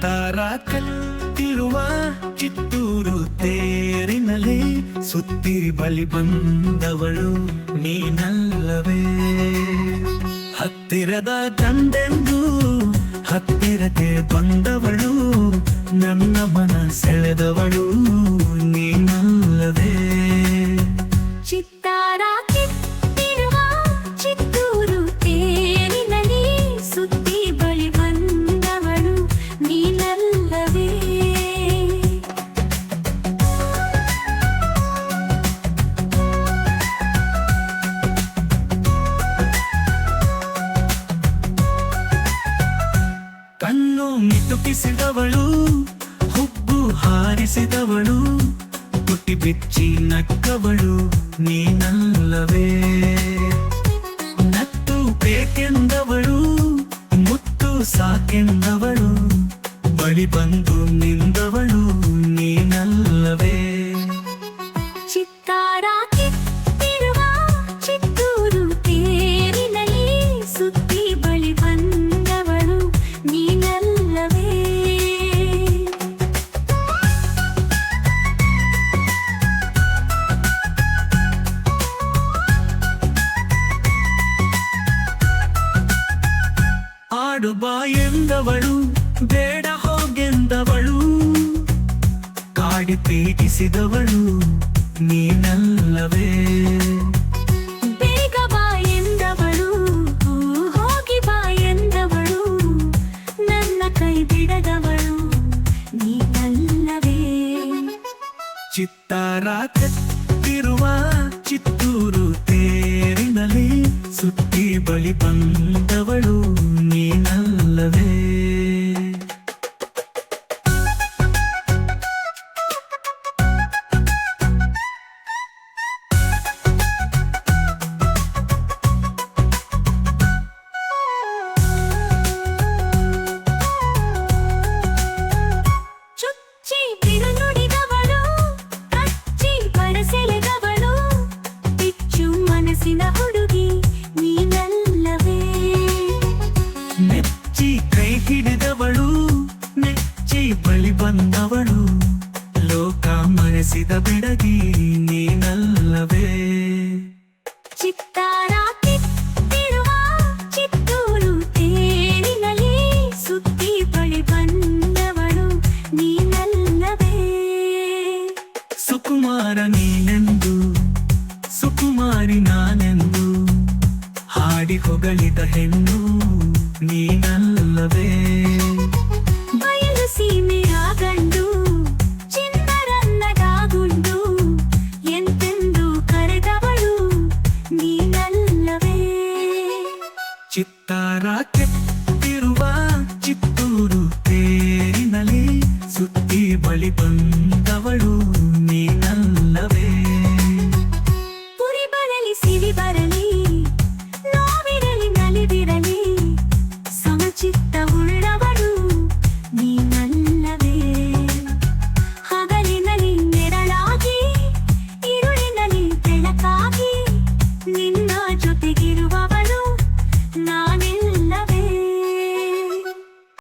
ಚಿತ್ತಾರ ಕತ್ತಿರುವ ಚಿತ್ತೂರು ತೇರಿನಲ್ಲಿ ಸುತ್ತಿ ಬಲಿ ಬಂದವಳು ನೀನಲ್ಲವೇ. ಹತ್ತಿರದ ತಂದೆಂದು ಹತ್ತಿರಕ್ಕೆ ಬಂದವಳು, ನನ್ನ ಮನ ಸೆಳೆದವಳು ನೀನಲ್ಲವೇ ಮಿಟುಕಿಸಿದವಳು ಹುಬ್ಬು ಹಾರಿಸಿದವಳು ಪುಟ್ಟಿ ಬಿಚ್ಚಿ ನಕ್ಕವಳು ನೀನಲ್ಲವೇ. ನತ್ತು ಬೇಕೆಂದವಳು ಮುತ್ತು ಸಾಕೆಂದವಳು ಬಳಿ ಬಂದು ಎಂದವಳು ಬೇಡ ಹೋಗೆಂದವಳು. ಕಾಡಿ ಪೀಡಿಸಿದವಳು ನೀನಲ್ಲವೇ. ಬೇಗ ಬಾ ಎಂದವಳು ಹೋಗಿ ಬಾ ಎಂದವಳು. ನನ್ನ ಕೈ ಬಿಡದವಳು ನೀನಲ್ಲವೇ. ಚಿತ್ತಾರ ಕತ್ತಿರುವ ಚಿತ್ತೂರು ತೇರಿನಲ್ಲಿ ಸುತ್ತಿ ಬಳಿ ಬಂದವಳು. ಮರೆಸಿದ ಬೆಡಗಿ ನೀನಲ್ಲವೇ? ಚಿತ್ತಾರ ಚಿತ್ತೂರು ತೇರಿನಲ್ಲಿ ಸುತ್ತಿ ಬಳಿ ಬಂದವಳು ನೀನಲ್ಲವೇ? ಸುಕುಮಾರ ನೀನೆಂದು ಸುಕುಮಾರಿ ನಾನೆಂದು ಹಾಡಿ ಹೊಗಳಿದ ಹೆಣ್ಣು ಚಿತ್ತಾರ ಕೆತ್ತಿರುವ ಚಿತ್ತೂರು ತೇರಿನಲ್ಲಿ ಸುತ್ತಿ ಬಳಿ ಬಂದ